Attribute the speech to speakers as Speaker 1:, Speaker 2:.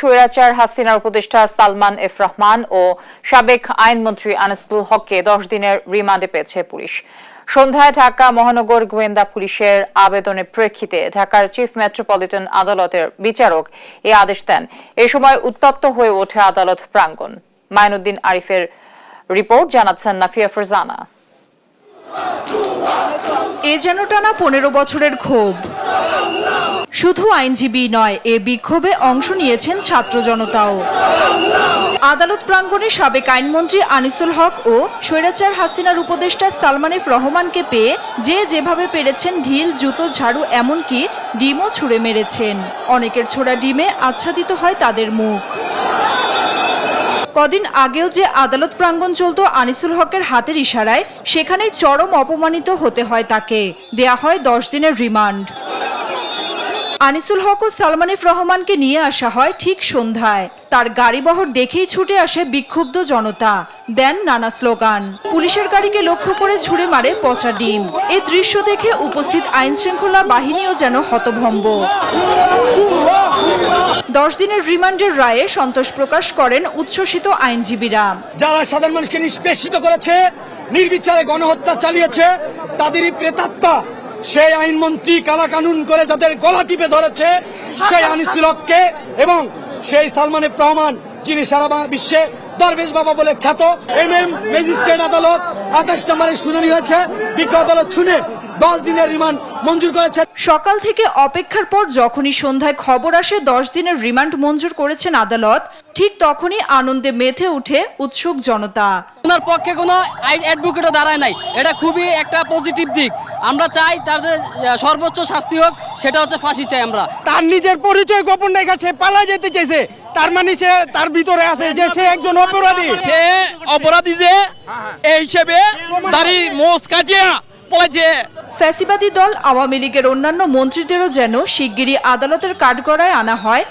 Speaker 1: স্বৈরাচার হাসিনার উপদেষ্টা সালমান এফ রহমান ও সাবেক আইনমন্ত্রী আনিসুল হককে দশ দিনের রিমান্ডে পেয়েছে পুলিশ। সন্ধ্যায় ঢাকা মহানগর গোয়েন্দা পুলিশের আবেদনের প্রেক্ষিতে ঢাকার চিফ মেট্রোপলিটন আদালতের বিচারক এই আদেশ দেন। এ সময় উত্তপ্ত হয়ে ওঠে আদালত প্রাঙ্গণ। মাইনুদ্দিন আরিফের রিপোর্ট, জানাচ্ছেন নাফিয়া ফরজানা।
Speaker 2: এ যেন টানা পনেরো বছরের ক্ষোভ। শুধু আইনজীবী নয়, এ বিক্ষোভে অংশ নিয়েছেন ছাত্র জনতাও। আদালত প্রাঙ্গণে সাবেক আইনমন্ত্রী আনিসুল হক ও স্বৈরাচার হাসিনার উপদেষ্টা সালমানিফ রহমানকে পেয়ে যে যেভাবে পেরেছেন ঢিল, জুতো, ঝাড়ু, এমনকি ডিমও ছুঁড়ে মেরেছেন। অনেকের ছোড়া ডিমে আচ্ছাদিত হয় তাদের মুখ। কদিন আগেও যে আদালত প্রাঙ্গণ চলত আনিসুল হকের হাতের ইশারায়, সেখানেই চরম অপমানিত হতে হয় তাকে। দেয়া হয় দশ দিনের রিমান্ড। আনিসুল হক ও সালমানিফ রহমানকে নিয়ে আসা হয় ঠিক সন্ধ্যায়। তার গাড়িবহর দেখেই ছুটে আসে বিক্ষুব্ধ জনতা। দেন নানা স্লোগান। পুলিশের গাড়িকে লক্ষ্য করে ছুড়ে মারে পচা ডিম। এ দৃশ্য দেখে উপস্থিত আইন শৃঙ্খলা বাহিনীও যেন হতভম্ব। দশ দিনের রিমান্ডের রায়ে সন্তোষ প্রকাশ করেন উচ্ছ্বসিত আইনজীবীরা।
Speaker 3: যারা সাধারণ মানুষকে নিষ্পেষিত করেছে, নির্বিচারে গণহত্যা চালিয়েছে, তাদেরই প্রেতাত্মা সেই আইনমন্ত্রী কালা কানুন করে যাদের গলা টিপে ধরেছে, সেই আনিসুল হককে এবং সেই সালমান রহমান, যিনি সারা বিশ্বে দরবেশ বাবা বলে খ্যাত, এম এম ম্যাজিস্ট্রেট আদালত আঠাশ নম্বরে শুনানি হয়েছে। বিজ্ঞ আদালত শুনে দশ দিনের রিমান্ড মঞ্জুর করেছে
Speaker 2: সকাল থেকে অপেক্ষার পর যখনই সন্ধ্যায় খবর আসে, দশ দিনের রিমান্ড মঞ্জুর করেছেন আদালত, ঠিক তখনই আনন্দে মেতে উঠে উৎসুক জনতা।
Speaker 4: ওনার পক্ষে কোনো আইন অ্যাডভোকেটও দাঁড়ায় নাই। এটা খুবই একটা পজিটিভ দিক। আমরা চাই তাদের সর্বোচ্চ শাস্তি হোক সেটা হচ্ছে ফাঁসি চাই আমরা।
Speaker 5: তার নিজের পরিচয় গোপন রেখা সে পালা যেতে চাইছে। তার মানে সে তার ভিতরে আছে যে সে একজন অপরাধী।
Speaker 6: সে অপরাধী যে এই হিসেবে দাড়ি মোষ কাটিয়া পলাইছে।
Speaker 2: ফ্যাসিবাদী দল আওয়ামী লীগের অন্যান্য মন্ত্রীদেরও যেন শিগগিরই আদালতের কাঠগড়ায় আনা হয়।